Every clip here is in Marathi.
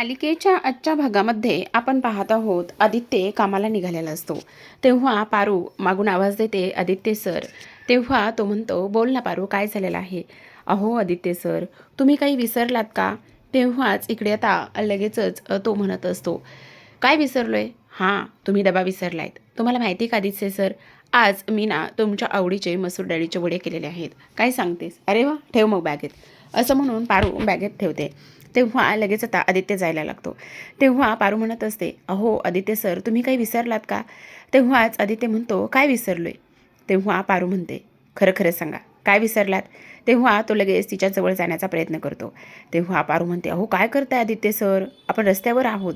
मालिकेच्या आजच्या भागामध्ये आपण पाहत आहोत आदित्य कामाला निघालेला असतो. तेव्हा पारू मागून आवाज देते आदित्य सर. तेव्हा तो म्हणतो बोल ना पारू काय झालेलं आहे? अहो आदित्य सर तुम्ही काही विसरलात का? तेव्हाच इकडे आता लगेचच तो म्हणत असतो काय विसरलोय? हां तुम्ही डबा विसरलायत. तुम्हाला माहिती का आदित्य सर? आज मी ना तुमच्या आवडीचे मसूर डाळीचे वडे केलेले आहेत. काय सांगतेस? अरे वा ठेव मग बॅगेत. असं म्हणून पारू बॅगेत ठेवते. तेव्हा लगेच आता आदित्य जायला लागतो. तेव्हा पारू म्हणत असते अहो आदित्य सर तुम्ही काही विसरलात का? तेव्हाच आदित्य म्हणतो काय विसरलोय? तेव्हा पारू म्हणते खरं खरं सांगा काय विसरलात? तेव्हा तो लगेच तिच्याजवळ जाण्याचा प्रयत्न करतो. तेव्हा पारू म्हणते अहो काय करताय आदित्य सर? आपण रस्त्यावर आहोत.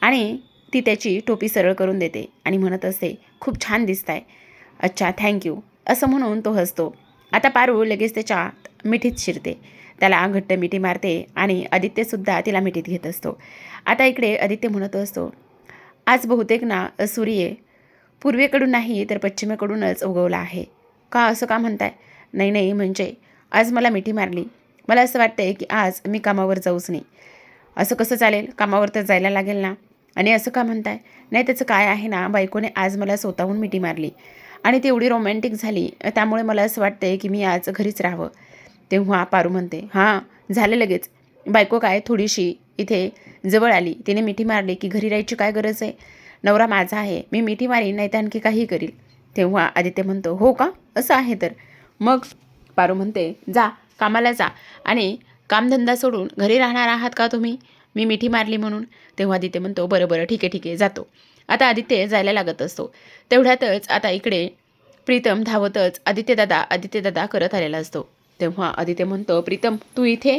आणि ती त्याची टोपी सरळ करून देते आणि म्हणत असते खूप छान दिसताय. अच्छा थँक्यू असं म्हणून तो हसतो. आता पारू लगेच त्याच्या मिठीत शिरते. त्याला घट्ट मिठी मारते आणि आदित्यसुद्धा तिला मिठीत घेत असतो. आता इकडे आदित्य म्हणत असतो आज बहुतेक ना सूर्य पूर्वेकडून नाही तर पश्चिमेकडूनच उगवला आहे. का असं का म्हणताय? नाही नाही म्हणजे आज मला मिठी मारली. मला असं वाटतंय की आज मी कामावर जाऊच नाही. असं कसं चालेल? कामावर तर जायला लागेल ना? आणि असं का म्हणताय? नाही त्याचं काय आहे ना बायकोने आज मला स्वतःहून मिठी मारली. आणि ती एवढी रोमॅन्टिक झाली त्यामुळे मला असं वाटतंय की मी आज घरीच राहावं. तेव्हा पारू म्हणते हां झालं लगेच. बायको काय थोडीशी इथे जवळ आली. तिने मिठी मारली की घरी राहायची काय गरज आहे? नवरा माझा आहे. मी मिठी मारीन नाही तर आणखी काही करील. तेव्हा आदित्य म्हणतो हो का? असं आहे तर. मग पारू म्हणते जा कामाला जा आणि कामधंदा सोडून घरी राहणार आहात का तुम्ही? मी मिठी मारली म्हणून. तेव्हा आदित्य म्हणतो बरं बरं ठीक आहे ठीक आहे जातो. आता आदित्य जायला लागत असतो. तेवढ्यातच आता इकडे प्रीतम धावतच आदित्य दादा आदित्य दादा करत आलेला असतो. तेव्हा आदित्य म्हणतो प्रीतम तू इथे?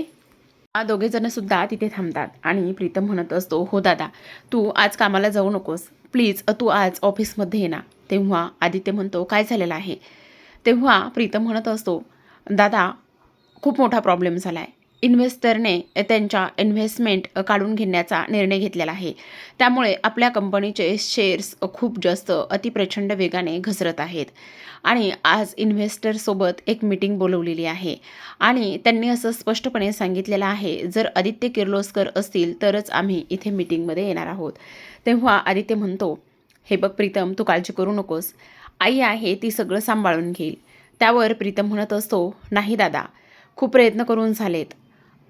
हा दोघे जण सुद्धा तिथे थांबतात आणि प्रीतम म्हणत असतो हो दादा तू आज कामाला जाऊ नकोस. प्लीज तू आज ऑफिसमध्ये ये ना. तेव्हा आदित्य म्हणतो काय झालेलं आहे? तेव्हा प्रीतम म्हणत असतो दादा खूप मोठा प्रॉब्लेम झाला आहे इन्व्हेस्टरने त्यांच्या इन्व्हेस्टमेंट काढून घेण्याचा निर्णय घेतलेला आहे. त्यामुळे आपल्या कंपनीचे शेअर्स खूप जास्त अतिप्रचंड वेगाने घसरत आहेत. आणि आज इन्व्हेस्टरसोबत एक मीटिंग बोलवलेली आहे. आणि त्यांनी असं स्पष्टपणे सांगितलेलं आहे जर आदित्य किर्लोस्कर असतील तरच आम्ही इथे मीटिंगमध्ये येणार आहोत. तेव्हा आदित्य म्हणतो हे बघ प्रीतम तू काळजी करू नकोस. आई आहे ती सगळं सांभाळून घेईल. त्यावर प्रीतम म्हणत असतो नाही दादा खूप प्रयत्न करून झालेत.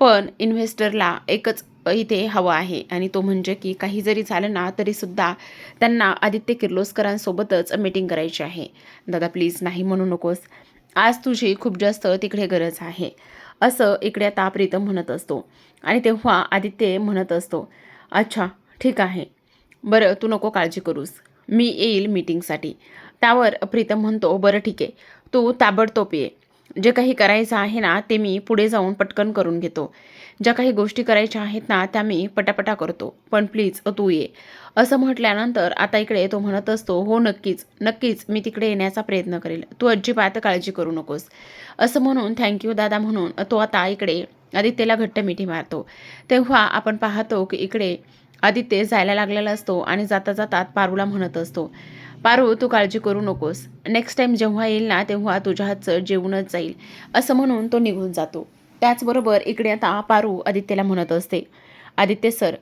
पण इन्व्हेस्टरला एकच इथे हवं आहे. आणि तो म्हणजे की काही जरी झालं ना तरीसुद्धा त्यांना आदित्य किर्लोस्करांसोबतच मीटिंग करायची आहे. दादा प्लीज नाही म्हणू नकोस. आज तुझी खूप जास्त तिकडे गरज आहे. असं इकडे आता प्रीतम म्हणत असतो. आणि तेव्हा आदित्य म्हणत असतो अच्छा ठीक आहे. बरं तू नको काळजी करूस. मी येईल मीटिंगसाठी त्यावर प्रीतम म्हणतो बरं ठीक आहे. तू ताबडतोब ये. जे काही करायचं आहे ना ते मी पुढे जाऊन पटकन करून घेतो. ज्या काही गोष्टी करायच्या आहेत ना त्या मी पटापटा करतो. पण प्लीज तू ये. असं म्हटल्यानंतर आता इकडे तो म्हणत असतो हो नक्कीच नक्कीच मी तिकडे येण्याचा प्रयत्न करेल. तू अजिबात काळजी करू नकोस. असं म्हणून थँक्यू दादा म्हणून तो आता इकडे आदित्यला घट्ट मिठी मारतो. तेव्हा आपण पाहतो की इकडे आदित्य जायला लागलेला असतो आणि जाता जातात पारूला म्हणत असतो पारू तू काळजी करू नकोस. नेक्स्ट टाईम जेव्हा येईल ना तेव्हा तुझ्या हातचं जेवणच जाईल. असं म्हणून तो निघून जातो. त्याचबरोबर इकडे आता पारू आदित्यला म्हणत असते. आदित्य सर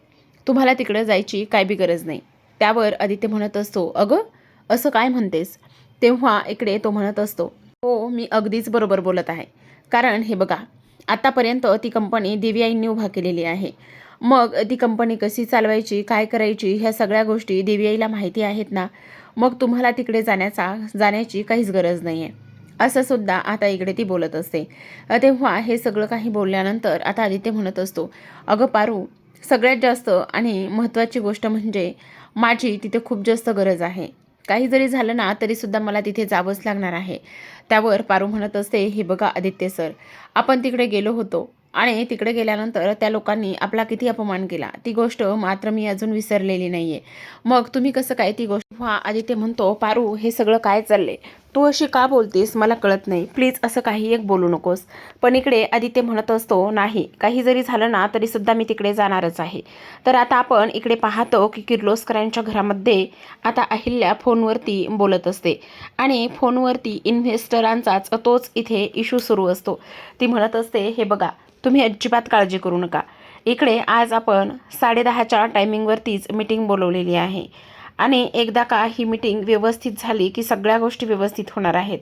तुम्हाला तिकडं जायची काय बी गरज नाही. त्यावर आदित्य म्हणत असतो अगं असं काय म्हणतेस? तेव्हा इकडे तो म्हणत असतो हो मी अगदीच बरोबर बोलत आहे. कारण हे बघा आत्तापर्यंत ती कंपनी दिव्याईंनी उभा केलेली आहे. मग ती कंपनी कशी चालवायची काय करायची ह्या सगळ्या गोष्टी दिव्याईला माहिती आहेत ना? मग तुम्हाला तिकडे जाण्याचा जाण्याची काहीच गरज नाही आहे असं सुद्धा आता इकडे ती बोलत असते. तेव्हा हे सगळं काही बोलल्यानंतर आता आदित्य म्हणत असतो अगं पारू सगळ्यात जास्त आणि महत्त्वाची गोष्ट म्हणजे माझी तिथे खूप जास्त गरज आहे. काही जरी झालं ना तरीसुद्धा मला तिथे जावंच लागणार आहे. त्यावर पारू म्हणत असते हे बघा आदित्य सर आपण तिकडे गेलो होतो. आणि तिकडे गेल्यानंतर त्या लोकांनी आपला किती अपमान केला? ती गोष्ट मात्र मी अजून विसरलेली नाही आहे मग तुम्ही कसं काय ती गोष्ट हा आदित्य म्हणतो पारू हे सगळं काय चाललंय? तू अशी का बोलतेस? मला कळत नाही. प्लीज असं काही एक बोलू नकोस. पण इकडे आदित्य म्हणत असतो नाही काही जरी झालं ना तरीसुद्धा मी तिकडे जाणारच आहे. तर आता आपण इकडे पाहतो की किर्लोस्करांच्या घरामध्ये आता अहिल्या फोनवरती बोलत असते. आणि फोनवरती इन्व्हेस्टरांचाच तोच इथे इश्यू सुरू असतो. ती म्हणत असते हे बघा तुम्ही अजिबात काळजी करू नका. इकडे आज आपण साडेदहाच्या टायमिंगवरतीच मीटिंग बोलवलेली आहे. आणि एकदा का ही मीटिंग व्यवस्थित झाली की सगळ्या गोष्टी व्यवस्थित होणार आहेत.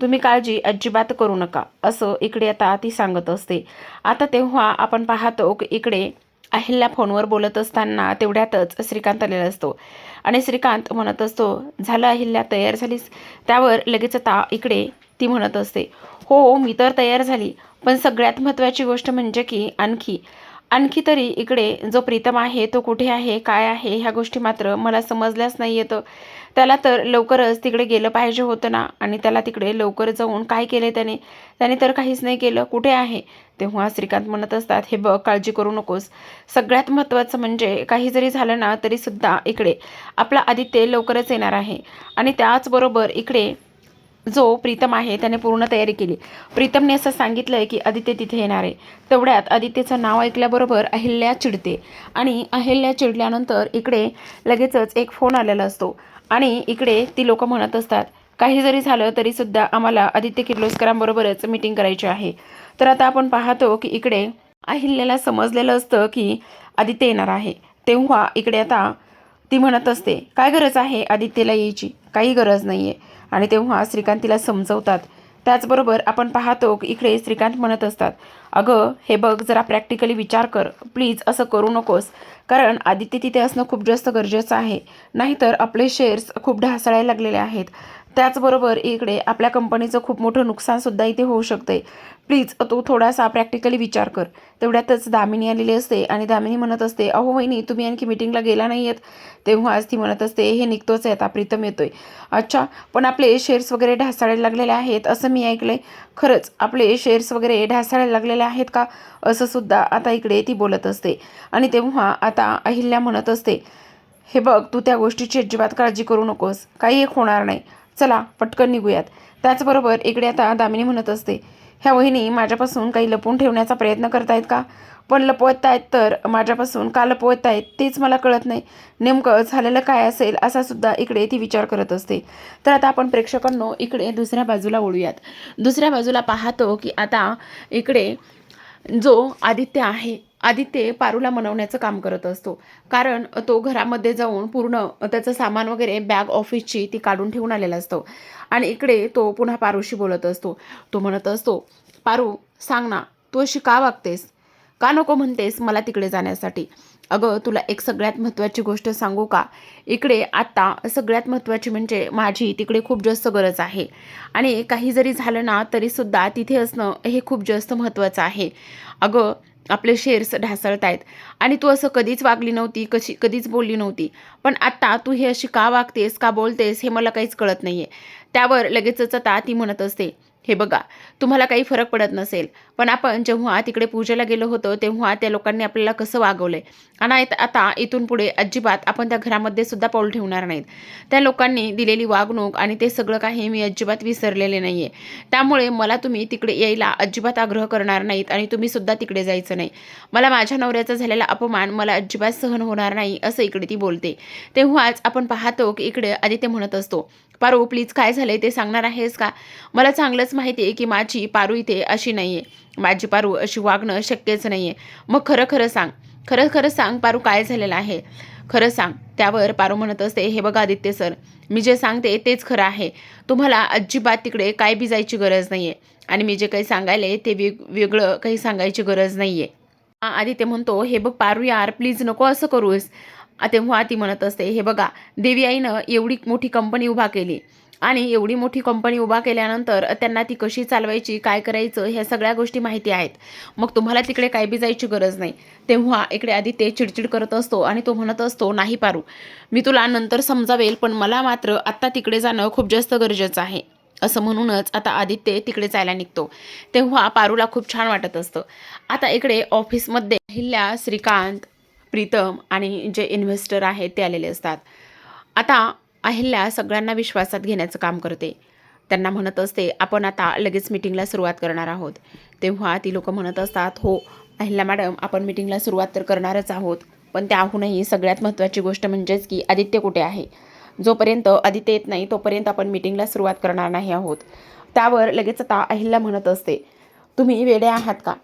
तुम्ही काळजी अजिबात करू नका असं इकडे आता ती सांगत असते. आता तेव्हा आपण पाहतो की इकडे अहिल्या फोनवर बोलत असताना तेवढ्यातच श्रीकांत आलेला असतो. आणि श्रीकांत म्हणत असतो झालं अहिल्या तयार झालीस? त्यावर लगेच आता इकडे ती म्हणत असते हो मी तर तयार झाली. पण सगळ्यात महत्त्वाची गोष्ट म्हणजे की आणखी आणखी तरी इकडे जो प्रीतम आहे तो कुठे आहे काय आहे ह्या गोष्टी मात्र मला समजल्याच नाही येतं. त्याला तर लवकरच तिकडे गेलं पाहिजे होतं ना. आणि त्याला तिकडे लवकर जाऊन काय केले त्याने? त्याने तर काहीच नाही केलं. कुठे आहे? तेव्हा श्रीकांत म्हणत असतात हे बघ काळजी करू नकोस. सगळ्यात महत्त्वाचं म्हणजे काही जरी झालं ना तरीसुद्धा इकडे आपला आदित्य लवकरच येणार आहे. आणि त्याचबरोबर इकडे जो प्रीतम आहे त्याने पूर्ण तयारी केली. प्रीतमने असं सांगितलं आहे की आदित्य तिथे येणार आहे. तेवढ्यात आदित्यचं नाव ऐकल्याबरोबर अहिल्या चिडते. आणि अहिल्या चिडल्यानंतर इकडे लगेचच एक फोन आलेला असतो. आणि इकडे ती लोक म्हणत असतात काही जरी झालं तरीसुद्धा आम्हाला आदित्य किर्लोस्करांबरोबरच मीटिंग करायची आहे. तर आता आपण पाहतो की इकडे अहिल्याला समजलेलं असतं की आदित्य येणार आहे. तेव्हा इकडे आता ती म्हणत असते काय गरज आहे आदित्यला यायची? काही गरज नाही आहे आणि तेव्हा श्रीकांत तिला समजवतात. त्याचबरोबर आपण पाहतो की इकडे श्रीकांत म्हणत असतात अगं हे बघ जरा प्रॅक्टिकली विचार कर. प्लीज असं करू नकोस. कारण आदित्य तिथे असणं खूप जास्त गरजेचं आहे. नाहीतर आपले शेअर्स खूप ढासळायला लागलेले आहेत. त्याचबरोबर इकडे आपल्या कंपनीचं खूप मोठं नुकसानसुद्धा इथे होऊ शकते. प्लीज तू थोडासा प्रॅक्टिकली विचार कर. तेवढ्यातच दामिनी आलेली असते आणि दामिनी म्हणत असते अहो वहिनी तुम्ही आणखी मिटिंगला गेला नाही आहेत तेव्हा आज ती म्हणत असते हे निघतोच आहे आता प्रीतम येतोय. अच्छा पण आपले शेअर्स वगैरे ढासाळायला लागलेले आहेत असं मी ऐकलं आहे खरंच आपले शेअर्स वगैरे ढासाळायला लागलेले आहेत का? असं सुद्धा आता इकडे ती बोलत असते. आणि तेव्हा आता अहिल्या म्हणत असते हे बघ तू त्या गोष्टीची अजिबात काळजी करू नकोस. काही एक होणार नाही. चला पटकन निघूयात. त्याचबरोबर इकडे आता दामिनी म्हणत असते ह्या वहिनी माझ्यापासून काही लपवून ठेवण्याचा प्रयत्न करतायत का? पण लपवत आहेत तर माझ्यापासून का लपवत आहेत तेच मला कळत नाही. नेमकं झालेलं काय असेल असा सुद्धा इकडे ती विचार करत असते. तर आता आपण प्रेक्षकांनो इकडे दुसऱ्या बाजूला वळूयात. दुसऱ्या बाजूला पाहतो की आता इकडे जो आदित्य आहे आदित्य पारूला मनवण्याचं काम करत असतो. कारण तो घरामध्ये जाऊन पूर्ण त्याचं सामान वगैरे बॅग ऑफिसची ती काढून ठेवून आलेला असतो. आणि इकडे तो पुन्हा पारूशी बोलत असतो. तो म्हणत असतो पारू सांग ना तू अशी का वागतेस? का नको म्हणतेस मला तिकडे जाण्यासाठी? अगं तुला एक सगळ्यात महत्त्वाची गोष्ट सांगू का? इकडे आत्ता सगळ्यात महत्त्वाची म्हणजे माझी तिकडे खूप जास्त गरज आहे. आणि काही जरी झालं ना तरीसुद्धा तिथे असणं हे खूप जास्त महत्त्वाचं आहे. अगं आपले शेअर्स ढासळत आहेत आणि तू असं कधीच वागली नव्हती कशी कधीच बोलली नव्हती. पण आत्ता तू हे अशी का वागतेस का बोलतेस हे मला काहीच कळत नाही आहे त्यावर लगेचच आता ती म्हणत असते हे बघा तुम्हाला काही फरक पडत नसेल. पण आपण जेव्हा तिकडे पूजेला गेलो होतो तेव्हा त्या लोकांनी आपल्याला कसं वागवलंय? आणि आता इथून पुढे अजिबात आपण त्या घरामध्ये सुद्धा पाऊल ठेवणार नाहीत. त्या लोकांनी दिलेली वागणूक आणि ते सगळं काही मी अजिबात विसरलेले नाही आहे त्यामुळे मला तुम्ही तिकडे यायला अजिबात आग्रह करणार नाहीत आणि तुम्ही सुद्धा तिकडे जायचं नाही. मला माझ्या नवऱ्याचा झालेला अपमान मला अजिबात सहन होणार नाही असं इकडे ती बोलते. तेव्हाच आपण पाहतो की इकडे आदित्य म्हणत असतो पारू प्लीज काय झालंय ते सांगणार आहेस का? मला चांगलंच माहिती आहे की माझी पारू इथे अशी नाही आहे माझी पारू अशी वागणं शक्यच नाही आहे मग खरं खरं सांग. खरं खरं सांग पारू काय झालेलं आहे. खरं सांग. त्यावर पारू म्हणत असते हे बघा आदित्य सर मी जे सांगते तेच खरं आहे. तुम्हाला अजिबात तिकडे काय बी जायची गरज नाही आहे आणि मी जे काही सांगायले ते वेग वेगळं काही सांगायची गरज नाही आहे आदित्य म्हणतो हे बघ पारू यार प्लीज नको असं करूस. तेव्हा ती म्हणत असते हे बघा देवी आईनं एवढी मोठी कंपनी उभा केली आणि एवढी मोठी कंपनी उभा केल्यानंतर त्यांना ती कशी चालवायची काय करायचं ह्या सगळ्या गोष्टी माहिती आहेत. मग तुम्हाला तिकडे काय बी जायची गरज नाही. तेव्हा इकडे आदित्य चिडचिड करत असतो आणि तो म्हणत असतो नाही पारू मी तुला नंतर समजावेल पण मला मात्र आत्ता तिकडे जाणं खूप जास्त गरजेचं आहे. असं म्हणूनच आता आदित्य तिकडे जायला निघतो. तेव्हा पारूला खूप छान वाटत असतं. आता इकडे ऑफिसमध्ये हिल्या श्रीकांत प्रीतम आणि जे इन्व्हेस्टर आहेत ते आलेले असतात. आता अहिल्या सगळ्यांना विश्वासात घेण्याचं काम करते. त्यांना म्हणत असते आपण आता लगेच मिटिंगला सुरुवात करणार आहोत. तेव्हा ती लोकं म्हणत असतात हो अहिल्या मॅडम आपण मिटिंगला सुरुवात तर करणारच आहोत पण त्याहूनही सगळ्यात महत्त्वाची गोष्ट म्हणजेच की आदित्य कुठे आहे? जोपर्यंत आदित्य येत नाही तोपर्यंत आपण मिटिंगला सुरुवात करणार नाही आहोत. त्यावर लगेच आता अहिल्या म्हणत असते तुम्ही वेडे आहात का?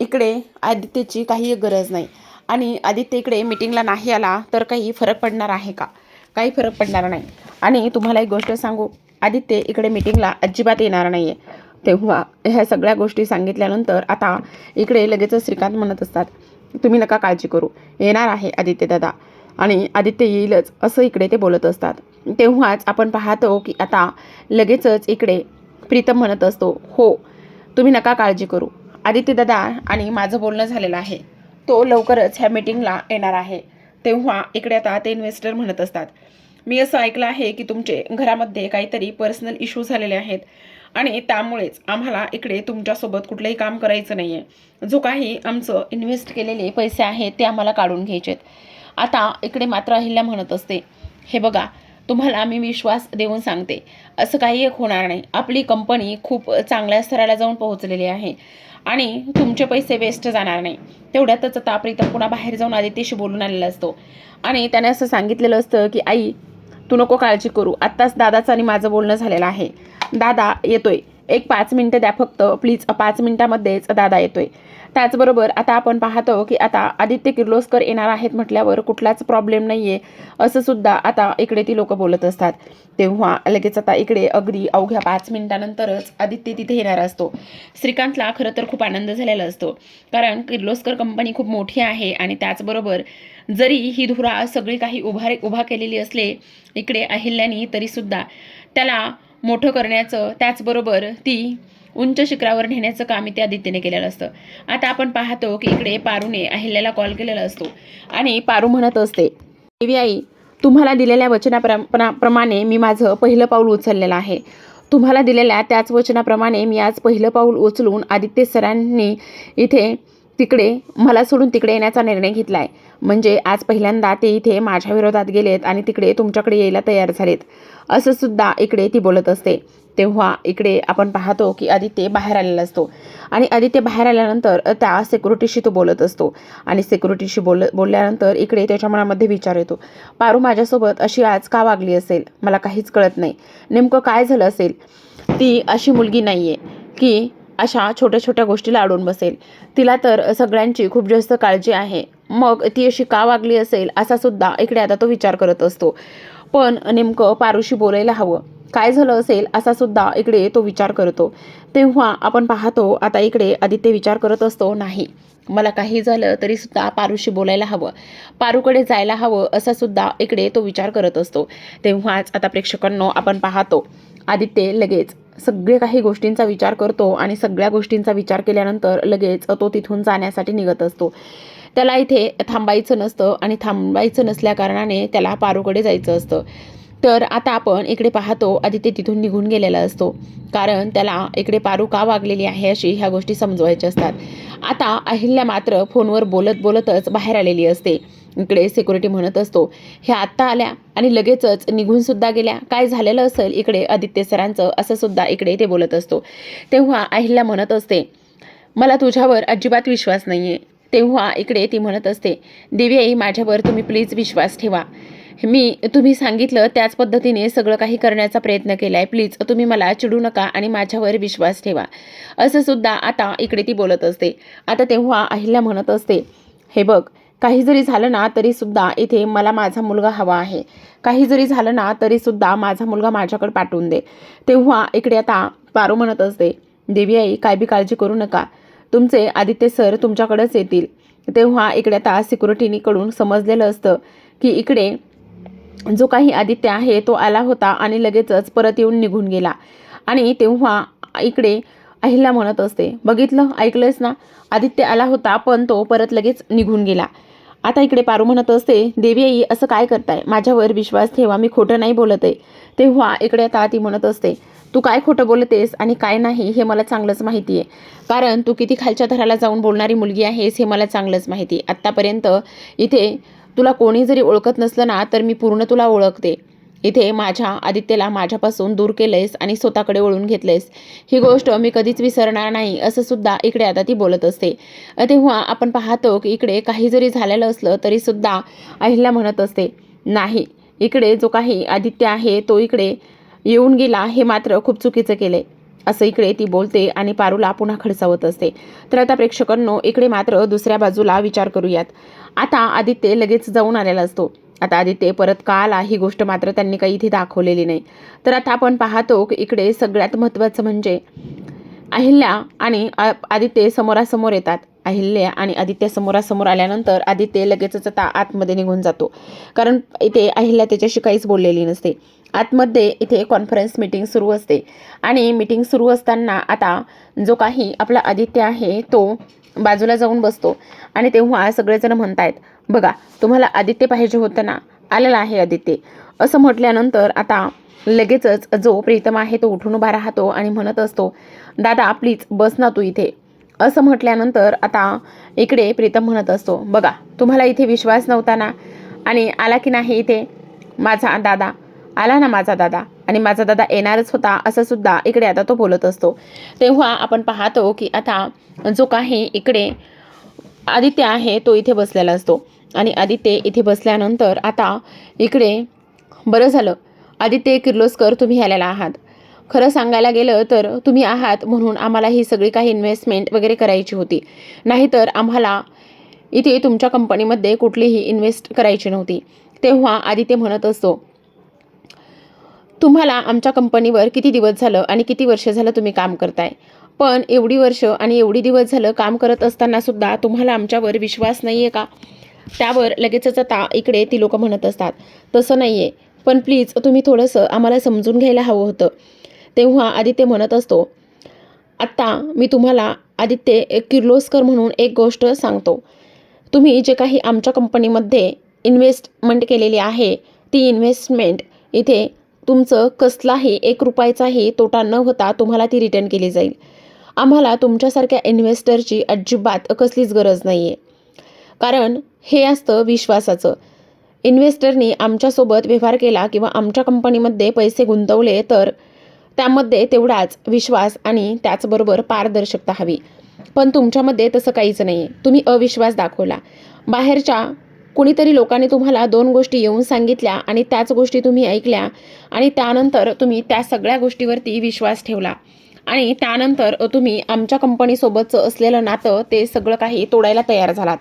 इकडे आदित्यची काही गरज नाही. आणि आदित्य इकडे मिटिंगला नाही आला तर काही फरक पडणार आहे का? काही फरक पडणार नाही. आणि तुम्हाला एक गोष्ट सांगू आदित्य इकडे मिटिंगला अजिबात येणार नाही आहे तेव्हा ह्या सगळ्या गोष्टी सांगितल्यानंतर आता इकडे लगेच श्रीकांत म्हणत असतात तुम्ही नका काळजी करू येणार आहे आदित्य दादा. आणि आदित्य येईलच असं इकडे ते बोलत असतात. तेव्हाच आपण पाहतो की आता लगेचच इकडे प्रीतम म्हणत असतो हो तुम्ही नका काळजी करू. आदित्य दादा आणि माझं बोलणं झालेलं आहे. तो लवकरच ह्या मीटिंगला येणार आहे. तेव्हा इकडे आता ते इन्व्हेस्टर म्हणत असतात. मी असं ऐकलं आहे की तुमचे घरामध्ये काहीतरी पर्सनल इश्यू झालेले आहेत. आणि त्यामुळेच आम्हाला इकडे तुमच्यासोबत कुठलंही काम करायचं नाही आहे जो काही आमचं इन्व्हेस्ट केलेले पैसे आहेत ते आम्हाला काढून घ्यायचे आहेत आता इकडे मात्र अहिल्या म्हणत असते हे बघा तुम्हाला मी विश्वास देऊन सांगते. असं काही एक होणार नाही. आपली कंपनी खूप चांगल्या स्तराला जाऊन पोहोचलेली आहे. आणि तुमचे पैसे वेस्ट जाणार नाही. तेवढ्यातच आता प्रीतम पुन्हा बाहेर जाऊन आदित्यशी बोलून आलेला असतो. आणि त्याने असं सांगितलेलं असतं की आई तू नको काळजी करू. आत्ताच दादाचं आणि माझं बोलणं झालेलं आहे. दादा येतोय. एक पाच मिनटं द्या फक्त. प्लीज पाच मिनटामध्येच दादा येतोय. त्याचबरोबर आता आपण पाहतो की आता आदित्य किर्लोस्कर येणार आहेत म्हटल्यावर कुठलाच प्रॉब्लेम नाही आहे असं सुद्धा आता इकडे ती लोक बोलत असतात. तेव्हा लगेच आता इकडे अगदी अवघ्या पाच मिनिटानंतरच आदित्य तिथे येणार असतो. श्रीकांतला खरं तर खूप आनंद झालेला असतो. कारण किर्लोस्कर कंपनी खूप मोठी आहे आणि त्याचबरोबर जरी ही धुरा सगळी काही उभारे उभा केलेली असले इकडे अहिल्यानी तरीसुद्धा त्याला मोठं करण्याचं त्याचबरोबर ती उंच शिखरावर नेण्याचं काम इथे आदित्यने केलेलं असतं. आता आपण पाहतो की इकडे पारूने अहिल्याला कॉल केलेला असतो. आणि पारू म्हणत असते देवी आई तुम्हाला दिलेल्या वचनाप्रमाणे मी माझं पहिलं पाऊल उचललेलं आहे. तुम्हाला दिलेल्या त्याच वचनाप्रमाणे मी आज पहिलं पाऊल उचलून आदित्य सरांनी इथे तिकडे मला सोडून तिकडे येण्याचा निर्णय घेतला आहे म्हणजे आज पहिल्यांदा ते इथे माझ्या विरोधात गेलेत आणि तिकडे तुमच्याकडे यायला तयार झालेत. असं सुद्धा इकडे ती बोलत असते. तेव्हा इकडे आपण पाहतो की आदित्य बाहेर आलेला असतो. आणि आदित्य बाहेर आल्यानंतर त्या सिक्युरिटीशी तो बोलत असतो. आणि सिक्युरिटीशी बोल बोलल्यानंतर इकडे त्याच्या मनामध्ये विचार येतो. पारू माझ्यासोबत अशी आज का वागली असेल? मला काहीच कळत नाही. नेमकं काय झालं असेल? ती अशी मुलगी नाही आहे की अशा छोट्या छोट्या गोष्टीला अडून बसेल. तिला तर सगळ्यांची खूप जास्त काळजी आहे. मग ती अशी का वागली असेल असा सुद्धा इकडे आता तो विचार करत असतो. पण नेमकं पारूशी बोलायला हवं. काय झालं असेल असा सुद्धा इकडे तो विचार करतो. तेव्हा आपण पाहतो आता इकडे आदित्य विचार करत असतो नाही मला काही झालं तरी सुद्धा पारूशी बोलायला हवं. पारूकडे जायला हवं असा सुद्धा इकडे तो विचार करत असतो. तेव्हाच आता प्रेक्षकांनो आपण पाहतो आदित्य लगेच सगळे काही गोष्टींचा विचार करतो आणि सगळ्या गोष्टींचा विचार केल्यानंतर लगेच तो तिथून जाण्यासाठी निघत असतो. त्याला इथे थांबायचं नसतं आणि थांबायचं नसल्याकारणाने त्याला पारूकडे जायचं असतं. तर आता आपण इकडे पाहतो आदित्य तिथून निघून गेलेला असतो. कारण त्याला इकडे पारू का वागलेली आहे अशी ह्या गोष्टी समजवायच्या असतात. आता अहिल्या मात्र फोनवर बोलत बोलतच बाहेर आलेली असते. इकडे सिक्युरिटी म्हणत असतो हे आत्ता आल्या आणि लगेचच निघून सुद्धा गेल्या. काय झालेलं असेल इकडे? आदित्य सरांचं असं सुद्धा इकडे ते बोलत असतो. तेव्हा अहिल्या म्हणत असते मला तुझ्यावर अजिबात विश्वास नाही आहे तेव्हा इकडे ती म्हणत असते देवी आई माझ्यावर तुम्ही प्लीज विश्वास ठेवा. मी तुम्ही सांगितलं त्याच पद्धतीने सगळं काही करण्याचा प्रयत्न केला आहे प्लीज तुम्ही मला चिडू नका आणि माझ्यावर विश्वास ठेवा. असं सुद्धा आता इकडे ती बोलत असते. आता तेव्हा अहिल्या म्हणत असते हे बघ काही जरी झालं ना तरी सुद्धा इथे मला माझा मुलगा हवा आहे. काही जरी झालं ना तरी सुद्धा माझा मुलगा माझ्याकडे पाठवून दे. तेव्हा इकडे आता पारू म्हणत असते देवी आई काय बी काळजी करू नका. तुमचे आदित्य सर तुमच्याकडेच येतील. तेव्हा इकडे आता सिक्युरिटीनीकडून समजलेलं असतं की इकडे जो काही आदित्य आहे तो आला होता आणि लगेचच परत येऊन निघून गेला. आणि तेव्हा इकडे अहिल्या म्हणत असते बघितलं ऐकलंयस ना? आदित्य आला होता पण तो परत लगेच निघून गेला. आता इकडे पारू म्हणत असते देवी आई असं काय करताय? माझ्यावर विश्वास ठेवा मी खोटं नाही बोलत आहे. तेव्हा इकडे आता ती म्हणत असते तू काय खोटं बोलतेस आणि काय नाही हे मला चांगलंच माहिती आहे. कारण तू किती खालच्या थराला जाऊन बोलणारी मुलगी आहेस हे मला चांगलंच माहिती आहे. आत्तापर्यंत इथे तुला कोणी जरी ओळखत नसलं ना तर मी पूर्ण तुला ओळखते. इथे माझ्या आदित्यला माझ्यापासून दूर केलंयस आणि स्वतःकडे वळून घेतलंयस. ही गोष्ट मी कधीच विसरणार नाही असं सुद्धा इकडे आता ती बोलत असते. तेव्हा आपण पाहतो की इकडे काही जरी झालेलं असलं तरी सुद्धा अहिल्या म्हणत असते नाही इकडे जो काही आदित्य आहे तो इकडे येऊन गेला हे मात्र खूप चुकीचं केलंय असं इकडे ती बोलते आणि पारूला पुन्हा खडसावत असते. तर आता प्रेक्षकांनो इकडे मात्र दुसऱ्या बाजूला विचार करूयात. आता आदित्य लगेच जाऊन आलेला असतो. आता आदित्य परत का आला ही गोष्ट मात्र त्यांनी काही इथे दाखवलेली नाही. तर आता आपण पाहतो की इकडे सगळ्यात महत्त्वाचं म्हणजे अहिल्या आणि आ- आदित्य समोरासमोर येतात. अहिल्या आणि आदित्य समोरासमोर आल्यानंतर आदित्य लगेचच आता आतमध्ये निघून जातो. कारण इथे अहिल्या त्याच्याशी काहीच बोललेली नसते. आतमध्ये इथे कॉन्फरन्स मीटिंग सुरू असते. आणि मीटिंग सुरू असताना आता जो काही आपला आदित्य आहे तो बाजूला जाऊन बसतो. आणि तेव्हा सगळेजण म्हणतायत बघा तुम्हाला आदित्य पाहिजे होतं ना आलेला आहे आदित्य. असं म्हटल्यानंतर आता लगेचच जो प्रीतम आहे तो उठून उभा राहतो आणि म्हणत असतो दादा प्लीज बस ना तू इथे. असं म्हटल्यानंतर आता इकडे प्रीतम म्हणत असतो बघा तुम्हाला इथे विश्वास नव्हता ना? आणि आला की नाही इथे? माझा दादा. आला ना माझा दादा. आणि माझा दादा येणारच होता असं सुद्धा इकडे आता तो बोलत असतो. तेव्हा आपण पाहतो की आता जो काही इकडे आदित्य आहे तो इथे बसलेला असतो. आणि आदित्य इथे बसल्यानंतर आता इकडे बरं झालं. आदित्य किर्लोस्कर तुम्ही आलेला आहात. खरं सांगायला गेलं तर तुम्ही आहात म्हणून आम्हाला ही सगळी काही इन्व्हेस्टमेंट वगैरे करायची होती. नाहीतर आम्हाला इथे तुमच्या कंपनीमध्ये कुठलीही इन्व्हेस्ट करायची नव्हती. तेव्हा आदित्य म्हणत असतो तुम्हाला आमच्या कंपनीवर किती दिवस झालं आणि किती वर्ष झालं तुम्ही काम करताय? पण एवढी वर्ष आणि एवढी दिवस झालं काम करत असताना सुद्धा तुम्हाला आमच्यावर विश्वास नाही आहे का? त्यावर लगेचच आता इकडे ती लोक म्हणत असतात. तसं नाही आहे पण प्लीज तुम्ही थोडंसं आम्हाला समजून घ्यायला हवं होतं. तेव्हा आदित्य म्हणत असतो आत्ता मी तुम्हाला आदित्य किर्लोस्कर म्हणून एक गोष्ट सांगतो. तुम्ही जे काही आमच्या कंपनीमध्ये इन्व्हेस्टमेंट केलेली आहे ती इन्व्हेस्टमेंट इथे तुमचं कसलाही एक रुपयाचाही तोटा न होता तुम्हाला ती रिटर्न केली जाईल. आम्हाला तुमच्यासारख्या इन्व्हेस्टरची अजिबात कसलीच गरज नाही आहे कारण हे असतं विश्वासाचं. इन्व्हेस्टरनी आमच्यासोबत व्यवहार केला किंवा आमच्या कंपनीमध्ये पैसे गुंतवले तर त्यामध्ये तेवढाच विश्वास आणि त्याचबरोबर पारदर्शकता हवी. पण तुमच्यामध्ये तसं काहीच नाही. तुम्ही अविश्वास दाखवला. बाहेरच्या कुणीतरी लोकांनी तुम्हाला दोन गोष्टी येऊन सांगितल्या आणि त्याच गोष्टी तुम्ही ऐकल्या आणि त्यानंतर तुम्ही त्या सगळ्या गोष्टीवरती विश्वास ठेवला आणि त्यानंतर तुम्ही आमच्या कंपनीसोबतचं असलेलं नातं ते सगळं काही तोडायला तयार झालात.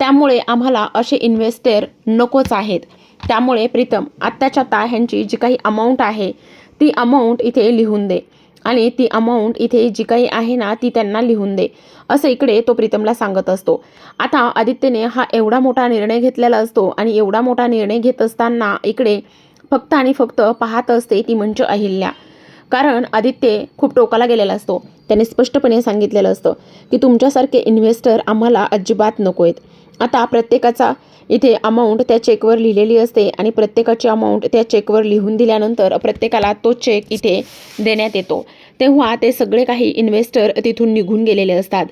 त्यामुळे आम्हाला असे इन्व्हेस्टर नकोच आहेत. त्यामुळे प्रीतम आत्ताच्या आता ह्यांची जी काही अमाऊंट आहे ती अमाऊंट इथे लिहून दे. आणि ती अमाऊंट इथे जी काही आहे ना ती त्यांना लिहून दे. असं इकडे तो प्रीतमला सांगत असतो. आता आदित्यने हा एवढा मोठा निर्णय घेतलेला असतो आणि एवढा मोठा निर्णय घेत असताना इकडे फक्त आणि फक्त पाहत असते ती म्हणजे अहिल्या. कारण आदित्य खूप टोकाला गेलेला असतो. त्याने स्पष्टपणे सांगितलेलं असतं की तुमच्यासारखे इन्व्हेस्टर आम्हाला अजिबात नको आहेत आता प्रत्येकाचा इथे अमाऊंट त्या चेकवर लिहिलेली असते आणि प्रत्येकाची अमाऊंट त्या चेकवर लिहून दिल्यानंतर प्रत्येकाला तो चेक इथे देण्यात येतो. तेव्हा ते सगळे काही इन्व्हेस्टर तिथून निघून गेलेले असतात.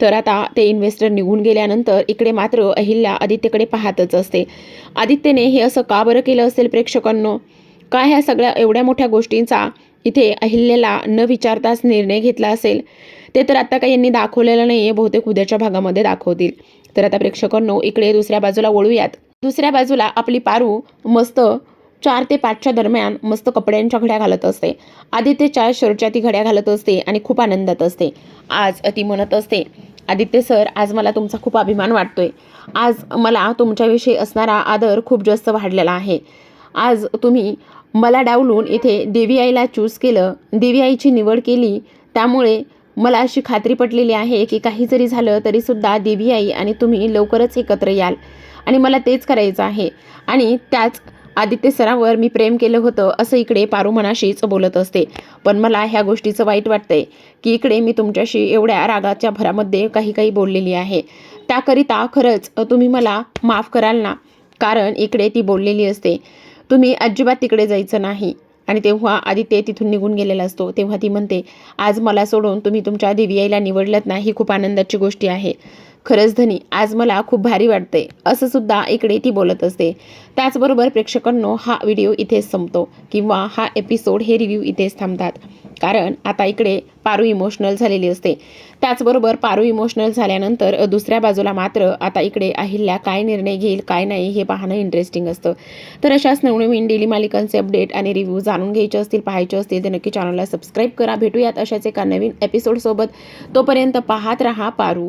तर आता ते इन्व्हेस्टर निघून गेल्यानंतर इकडे मात्र अहिल्या आदित्यकडे पाहतच असते. आदित्यने हे असं का बरं केलं असेल प्रेक्षकांनो? का ह्या सगळ्या एवढ्या मोठ्या गोष्टींचा इथे अहिल्याला न विचारताच निर्णय घेतला असेल? ते तर आता काही यांनी दाखवलेलं नाही आहे बहुतेक उद्याच्या भागामध्ये दाखवतील. तर आता प्रेक्षकांनो इकडे दुसऱ्या बाजूला वळूयात. दुसऱ्या बाजूला आपली पारू मस्त चार ते पाचच्या दरम्यान मस्त कपड्यांच्या घड्या घालत असते. आदित्यच्या शर्टच्या ती घड्या घालत असते आणि खूप आनंदात असते. आज ती म्हणत असते आदित्य सर आज मला तुमचा खूप अभिमान वाटतोय. आज मला तुमच्याविषयी असणारा आदर खूप जास्त वाढलेला आहे. आज तुम्ही मला डावलून इथे देवी आईला चूज केलं देवी आईची निवड केली त्यामुळे मला अशी खात्री पटलेली आहे की काही जरी झालं तरीसुद्धा देवी आई आणि तुम्ही लवकरच एकत्र याल. आणि मला तेच करायचं आहे. आणि त्याच आदित्य सरावर मी प्रेम केलं होतं असं इकडे पारू मनाशीच बोलत असते. पण मला ह्या गोष्टीचं वाईट वाटतंय की इकडे मी तुमच्याशी एवढ्या रागाच्या भरामध्ये काही काही बोललेली आहे. त्याकरिता खरंच तुम्ही मला माफ कराल ना? कारण इकडे ती बोललेली असते. तुम्ही अजिबात तिकडे जायचं नाही. आणि तेव्हा आदित्य तिथून निघून गेलेला असतो. तेव्हा ती म्हणते आज मला सोडून तुम्ही तुमच्या देवी आईला निवडलत ना ही खूप आनंदाची गोष्टी आहे. खरंच धनी आज मला खूप भारी वाटते असं सुद्धा इकडे ती बोलत असते. त्याचबरोबर प्रेक्षकांनो हा व्हिडिओ इथेच संपतो किंवा हा एपिसोड हे रिव्ह्यू इथेच थांबतात. कारण आता इकडे पारू इमोशनल झालेली असते. त्याचबरोबर पारू इमोशनल झाल्यानंतर दुसऱ्या बाजूला मात्र आता इकडे अहिल्या काय निर्णय घेईल काय नाही हे पाहणं इंटरेस्टिंग असतं. तर अशाच नवनवीन डेली मालिकांचे अपडेट आणि रिव्ह्यू जाणून घ्यायचे असतील पाहायचे असतील तर नक्की चॅनलला सबस्क्राईब करा. भेटूयात अशाच एका नवीन एपिसोडसोबत तोपर्यंत पाहत रहा पारू.